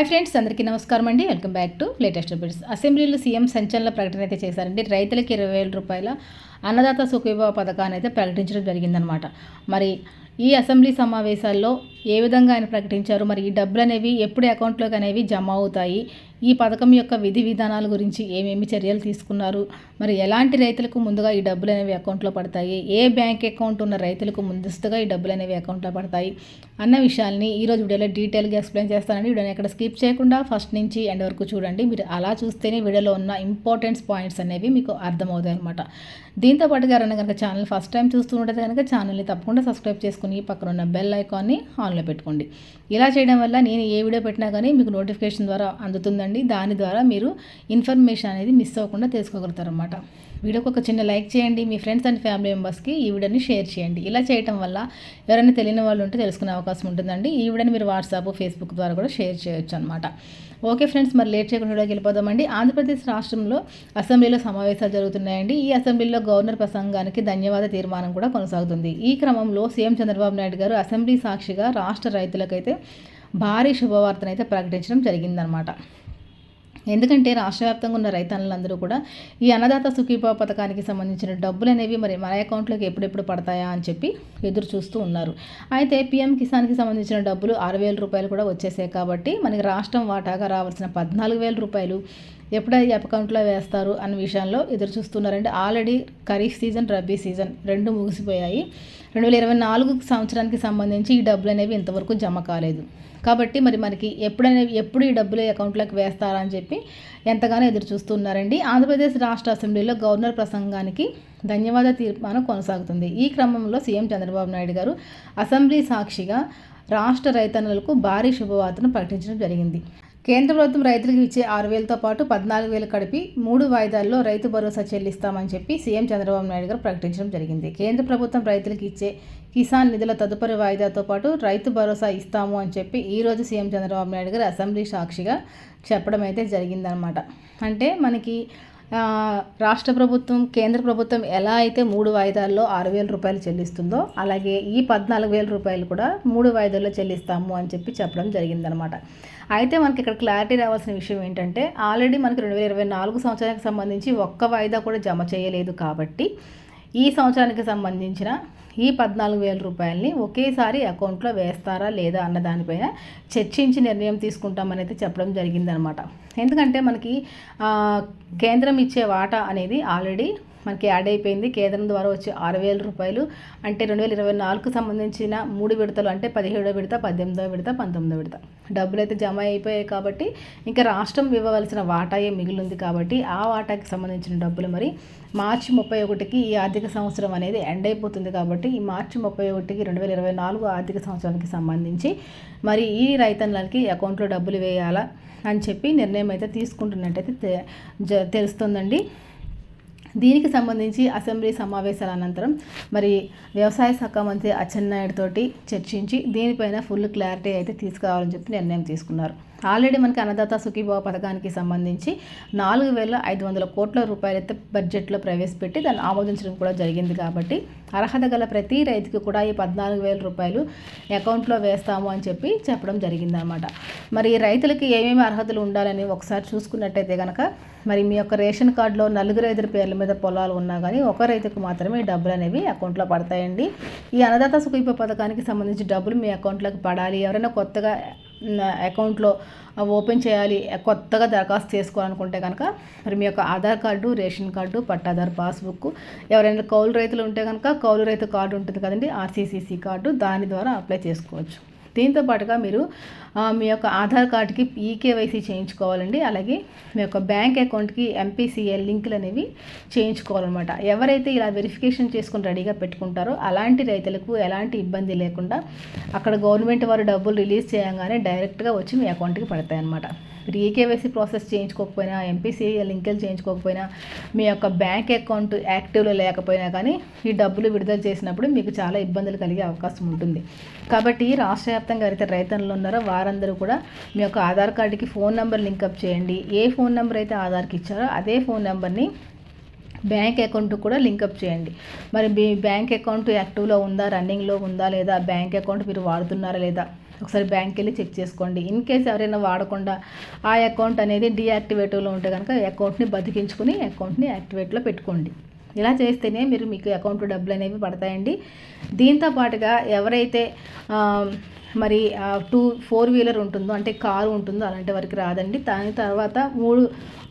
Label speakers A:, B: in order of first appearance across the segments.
A: Hi friends అందరికీ నమస్కారం అండి. Welcome back to latest updates. అసెంబ్లీలో సీఎం సంచలన ప్రకటన అయితే చేశారండి. రైతులకి ఇరవై వేల రూపాయల అన్నదాత సుఖీభావ పథకాన్ని అయితే ప్రకటించడం జరిగిందనమాట మరి ఈ అసెంబ్లీ సమావేశాల్లో ఏ విధంగా ఆయన ప్రకటించారు? మరి ఈ డబ్బులు అనేవి ఎప్పుడు అకౌంట్లోకి అనేవి జమ అవుతాయి? ఈ పథకం యొక్క విధి విధానాల గురించి ఏమేమి చర్యలు తీసుకున్నారు? మరి ఎలాంటి రైతులకు ముందుగా ఈ డబ్బులు అనేవి అకౌంట్లో పడతాయి? ఏ బ్యాంక్ అకౌంట్ ఉన్న రైతులకు ముందస్తుగా ఈ డబ్బులు అనేవి అకౌంట్లో పడతాయి? అన్న విషయాల్ని ఈరోజు వీడియోలో డీటెయిల్గా ఎక్స్ప్లెయిన్ చేస్తానండి. వీడియోని ఎక్కడ స్కిప్ చేయకుండా ఫస్ట్ నుంచి ఎండ్ వరకు చూడండి. మీరు అలా చూస్తేనే వీడియోలో ఉన్న ఇంపార్టెంట్స్ పాయింట్స్ అనేవి మీకు అర్థమవుతాయి అనమాట దీంతో పాటుగా ఎవరైనా కనుక ఛానల్ ఫస్ట్ టైం చూస్తూ ఉంటే కనుక ఛానల్ని తప్పకుండా సబ్స్క్రైబ్ చేసుకుని పక్కన ఉన్న బెల్ ఐకాన్ని ఆన్లో పెట్టుకోండి. ఇలా చేయడం వల్ల నేను ఏ వీడియో పెట్టినా కానీ మీకు నోటిఫికేషన్ ద్వారా అందుతుందండి. దాని ద్వారా మీరు ఇన్ఫర్మేషన్ అనేది మిస్ అవ్వకుండా తెలుసుకోగలుగుతారన్నమాట. వీడియోకి ఒక చిన్న లైక్ చేయండి. మీ ఫ్రెండ్స్ అండ్ ఫ్యామిలీ మెంబర్స్కి ఈ వీడియోని షేర్ చేయండి. ఇలా చేయటం వల్ల ఎవరైనా తెలియని వాళ్ళు ఉంటే తెలుసుకునే అవకాశం ఉంటుందండి. ఈ వీడియోని మీరు వాట్సాప్ ఫేస్బుక్ ద్వారా కూడా షేర్ చేయొచ్చు అనమాట ఓకే ఫ్రెండ్స్ మరి లేట్ చేయకుండా వెళ్ళిపోదామండి. ఆంధ్రప్రదేశ్ రాష్ట్రంలో అసెంబ్లీలో సమావేశాలు జరుగుతున్నాయండి. ఈ అసెంబ్లీలో గవర్నర్ ప్రసంగానికి ధన్యవాద తీర్మానం కూడా కొనసాగుతుంది. ఈ క్రమంలో సీఎం చంద్రబాబు నాయుడు గారు అసెంబ్లీ సాక్షిగా రాష్ట్ర రైతులకైతే భారీ శుభవార్తనైతే ప్రకటించడం జరిగిందనమాట ఎందుకంటే రాష్ట్ర వ్యాప్తంగా ఉన్న రైతన్నులందరూ కూడా ఈ అన్నదాత సుఖీభావ పథకానికి సంబంధించిన డబ్బులు అనేవి మరి మన అకౌంట్లోకి ఎప్పుడెప్పుడు పడతాయా అని చెప్పి ఎదురు చూస్తూ ఉన్నారు. అయితే పీఎం కిసాన్కి సంబంధించిన డబ్బులు ఆరు వేల రూపాయలు కూడా వచ్చేసాయి కాబట్టి మనకి రాష్ట్రం వాటాగా రావాల్సిన పద్నాలుగు వేల రూపాయలు ఎప్పుడైతే అకౌంట్లో వేస్తారు అన్న విషయంలో ఎదురు చూస్తున్నారంటే already kharif season rabi season రెండు ముగిసిపోయాయి. రెండు వేల ఇరవై నాలుగు సంవత్సరానికి సంబంధించి ఈ డబ్బులు అనేవి ఇంతవరకు జమ కాలేదు. కాబట్టి మరి మనకి ఎప్పుడనేవి ఎప్పుడు ఈ డబ్బులు అకౌంట్లోకి వేస్తారా అని చెప్పి ఎంతగానో ఎదురు చూస్తున్నారండి. ఆంధ్రప్రదేశ్ రాష్ట్ర అసెంబ్లీలో గవర్నర్ ప్రసంగానికి ధన్యవాద తీర్మానం కొనసాగుతుంది. ఈ క్రమంలో సీఎం చంద్రబాబు నాయుడు గారు అసెంబ్లీ సాక్షిగా రాష్ట్ర రైతన్నులకు భారీ శుభవార్తను ప్రకటించడం జరిగింది. కేంద్ర ప్రభుత్వం రైతులకు ఇచ్చే ఆరు వేలతో పాటు పద్నాలుగు వేలు కడిపి మూడు వాయిదాల్లో రైతు భరోసా చెల్లిస్తామని చెప్పి సీఎం చంద్రబాబు నాయుడు గారు ప్రకటించడం జరిగింది. కేంద్ర ప్రభుత్వం రైతులకు ఇచ్చే కిసాన్ నిధుల తదుపరి వాయిదాతో పాటు రైతు భరోసా ఇస్తాము అని చెప్పి ఈరోజు సీఎం చంద్రబాబు నాయుడు గారు అసెంబ్లీ సాక్షిగా చెప్పడం అయితే జరిగిందనమాట అంటే మనకి రాష్ట్ర ప్రభుత్వం కేంద్ర ప్రభుత్వం ఎలా అయితే మూడు వాయిదాల్లో ఆరు వేల రూపాయలు చెల్లిస్తుందో అలాగే ఈ పద్నాలుగు వేల రూపాయలు కూడా మూడు వాయిదాల్లో చెల్లిస్తాము అని చెప్పి చెప్పడం జరిగిందనమాట అయితే మనకి ఇక్కడ క్లారిటీ రావాల్సిన విషయం ఏంటంటే ఆల్రెడీ మనకి రెండు వేల ఇరవై నాలుగు సంవత్సరానికి సంబంధించి ఒక్క వాయిదా కూడా జమ చేయలేదు కాబట్టి ఈ సంవత్సరానికి సంబంధించిన ఈ పద్నాలుగు వేల రూపాయలని ఒకేసారి అకౌంట్లో వేస్తారా లేదా అన్న దానిపైన చర్చించి నిర్ణయం తీసుకుంటామని అయితే చెప్పడం జరిగిందనమాట. ఎందుకంటే మనకి కేంద్రం ఇచ్చే వాటా అనేది ఆల్రెడీ మనకి యాడ్ అయిపోయింది. కేంద్రం ద్వారా వచ్చే ఆరు వేల రూపాయలు అంటే రెండు వేల ఇరవై నాలుగుకు సంబంధించిన మూడు విడతలు అంటే పదిహేడో విడత పద్దెనిమిదో విడత పంతొమ్మిదో విడత. డబ్బులు అయితే జమ అయిపోయాయి కాబట్టి ఇంకా రాష్ట్రం ఇవ్వవలసిన వాటాయే మిగిలింది కాబట్టి ఆ వాటాకి సంబంధించిన డబ్బులు మరి మార్చి ముప్పై ఒకటికి ఈ ఆర్థిక సంవత్సరం అనేది ఎండ్ అయిపోతుంది కాబట్టి ఈ మార్చి ముప్పై ఒకటికి రెండు వేల ఇరవై నాలుగు ఆర్థిక సంవత్సరానికి సంబంధించి మరి ఈ రైతన్నలకి అకౌంట్లో డబ్బులు వేయాలా అని చెప్పి నిర్ణయం అయితే తీసుకుంటున్నట్టయితే తెలుస్తుందండి. దీనికి సంబంధించి అసెంబ్లీ సమావేశాల అనంతరం మరి వ్యవసాయ శాఖ మంత్రి అచ్చెన్నాయుడితోటి చర్చించి దీనిపైన ఫుల్ క్లారిటీ అయితే తీసుకురావాలని చెప్పి నిర్ణయం తీసుకున్నారు. ఆల్రెడీ మనకి అన్నదాత సుఖీభావ పథకానికి సంబంధించి నాలుగు వేల ఐదు వందల కోట్ల రూపాయలైతే బడ్జెట్లో ప్రవేశపెట్టి దాన్ని ఆమోదించడం కూడా జరిగింది కాబట్టి అర్హత గల ప్రతి రైతుకి కూడా ఈ పద్నాలుగు వేల రూపాయలు అకౌంట్లో వేస్తాము అని చెప్పి చెప్పడం జరిగిందనమాట మరి రైతులకి ఏమేమి అర్హతలు ఉండాలని ఒకసారి చూసుకున్నట్టయితే కనుక మరి మీ యొక్క రేషన్ కార్డులో నలుగురు ఐదురు పేర్ల మీద పొలాలు ఉన్నా కానీ ఒక రైతుకు మాత్రమే డబ్బులు అనేవి అకౌంట్లో పడతాయండి. ఈ అన్నదాత సుఖీభ పథకానికి సంబంధించి డబ్బులు మీ అకౌంట్లోకి పడాలి. ఎవరైనా కొత్తగా అకౌంట్లో ఓపెన్ చేయాలి కొత్తగా దరఖాస్తు చేసుకోవాలనుకుంటే కనుక మరి మీ యొక్క Aadhaar card ration card pattadar passbook ఎవరైనా కౌలు రైతులు ఉంటే కనుక కౌలు రైతు కార్డు ఉంటుంది కదండి ఆర్సీసీసీ కార్డు దాని ద్వారా అప్లై చేసుకోవచ్చు. దీంతో పాటుగా మీరు మీ యొక్క ఆధార్ కార్డుకి ఈకేవైసీ చేయించుకోవాలండి. అలాగే మీ యొక్క బ్యాంక్ అకౌంట్కి ఎంపీసీఎల్ లింకులు అనేవి చేయించుకోవాలన్నమాట. ఎవరైతే ఇలా వెరిఫికేషన్ చేసుకుని రెడీగా పెట్టుకుంటారో అలాంటి రైతులకు ఎలాంటి ఇబ్బంది లేకుండా అక్కడ గవర్నమెంట్ వారు డబ్బులు రిలీజ్ చేయగానే డైరెక్ట్గా వచ్చి మీ అకౌంట్కి పడతాయి అన్నమాట మీరు కేవైసీ ప్రాసెస్ చేయించుకోకపోయినా ఎంపీసీ లింకులు చేయించుకోకపోయినా మీ యొక్క బ్యాంక్ అకౌంట్ యాక్టివ్లో లేకపోయినా కానీ ఈ డబ్బులు విడుదల చేసినప్పుడు మీకు చాలా ఇబ్బందులు కలిగే అవకాశం ఉంటుంది. కాబట్టి రాష్ట్ర వ్యాప్తంగా అయితే రైతన్లు ఉన్నారో వారందరూ కూడా మీ యొక్క ఆధార్ కార్డుకి ఫోన్ నెంబర్ లింకప్ చేయండి. ఏ ఫోన్ నెంబర్ అయితే ఆధార్కి ఇచ్చారో అదే ఫోన్ నెంబర్ని బ్యాంక్ అకౌంట్ కూడా లింకప్ చేయండి. మరి మీ బ్యాంక్ అకౌంట్ యాక్టివ్లో ఉందా రన్నింగ్లో ఉందా లేదా బ్యాంక్ అకౌంట్ మీరు వాడుతున్నారా లేదా ఒకసారి బ్యాంక్కి వెళ్ళి చెక్ చేసుకోండి. ఇన్ కేస్ ఎవరైనా వాడకుండా ఆ అకౌంట్ అనేది డీయాక్టివేటివ్లో ఉంటే కనుక అకౌంట్ని బతికించుకుని అకౌంట్ని యాక్టివేట్లో పెట్టుకోండి. ఇలా చేస్తేనే మీరు మీకు అకౌంట్లో డబ్బులు అనేవి పడతాయండి. దీంతో పాటుగా ఎవరైతే మరి టూ ఫోర్ వీలర్ ఉంటుందో అంటే కారు ఉంటుందో అలాంటి వారికి రాదండి. దాని తర్వాత మూడు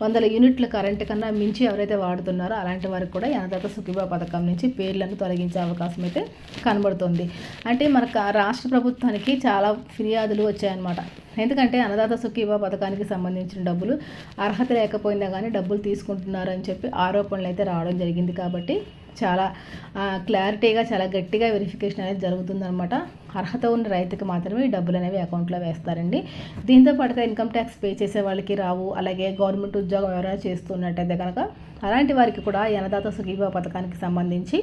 A: వందల యూనిట్ల కరెంట్ కన్నా మించి ఎవరైతే వాడుతున్నారో అలాంటి వారికి కూడా అన్నదాత సుఖీభా పథకం నుంచి పేర్లను తొలగించే అవకాశం అయితే కనబడుతుంది. అంటే మనకు రాష్ట్ర ప్రభుత్వానికి చాలా ఫిర్యాదులు వచ్చాయన్నమాట. ఎందుకంటే అన్నదాత సుఖీభా పథకానికి సంబంధించిన డబ్బులు అర్హత లేకపోయినా కానీ డబ్బులు తీసుకుంటున్నారని చెప్పి ఆరోపణలు అయితే రావడం జరిగింది కాబట్టి చాలా క్లారిటీగా చాలా గట్టిగా వెరిఫికేషన్ అనేది జరుగుతుందనమాట అర్హత ఉన్న రైతుకి మాత్రమే ఈ డబ్బులు అనేవి అకౌంట్లో వేస్తారండి. దీంతో పాటుగా ఇన్కమ్ ట్యాక్స్ పే చేసే వాళ్ళకి రావు అలాగే గవర్నమెంట్ ఉద్యోగం ఎవరైనా చేస్తున్నట్టయితే కనుక అలాంటి వారికి కూడా ఎనదాత సుఖీభా పథకానికి సంబంధించి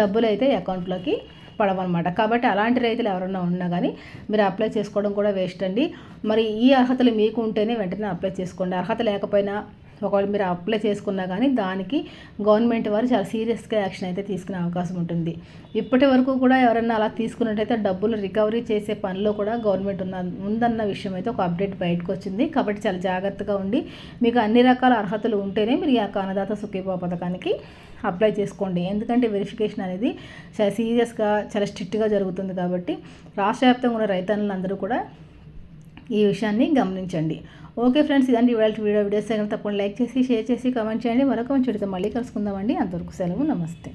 A: డబ్బులు అయితే అకౌంట్లోకి పడవన్నమాట. కాబట్టి అలాంటి రైతులు ఎవరైనా ఉన్నా కానీ మీరు అప్లై చేసుకోవడం కూడా వేస్ట్ అండి. మరి ఈ అర్హతలు మీకు ఉంటేనే వెంటనే అప్లై చేసుకోండి. అర్హత లేకపోయినా ఒకవేళ మీరు అప్లై చేసుకున్నా కానీ దానికి గవర్నమెంట్ వారు చాలా సీరియస్గా యాక్షన్ అయితే తీసుకునే అవకాశం ఉంటుంది. ఇప్పటి వరకు కూడా ఎవరైనా అలా తీసుకున్నట్టయితే డబ్బులు రికవరీ చేసే పనిలో కూడా గవర్నమెంట్ ఉన్న ఉందన్న విషయం అయితే ఒక అప్డేట్ బయటకు వచ్చింది. కాబట్టి చాలా జాగ్రత్తగా ఉండి మీకు అన్ని రకాల అర్హతలు ఉంటేనే మీరు ఆ యొక్క అన్నదాత పథకానికి అప్లై చేసుకోండి. ఎందుకంటే వెరిఫికేషన్ అనేది చాలా సీరియస్గా చాలా స్ట్రిక్ట్గా జరుగుతుంది కాబట్టి రాష్ట్ర వ్యాప్తంగా ఉన్న రైతన్నులందరూ కూడా ఈ విషయాన్ని గమనించండి. ఓకే ఫ్రెండ్స్ ఇదండి ఇవాళ వీడియో. వీడియోస్ తప్పకుండా లైక్ చేసి షేర్ చేసి కామెంట్ చేయండి. మరొక మంచి మళ్ళీ కలుసుకుందామండి. అంతవరకు సెలవు. నమస్తే.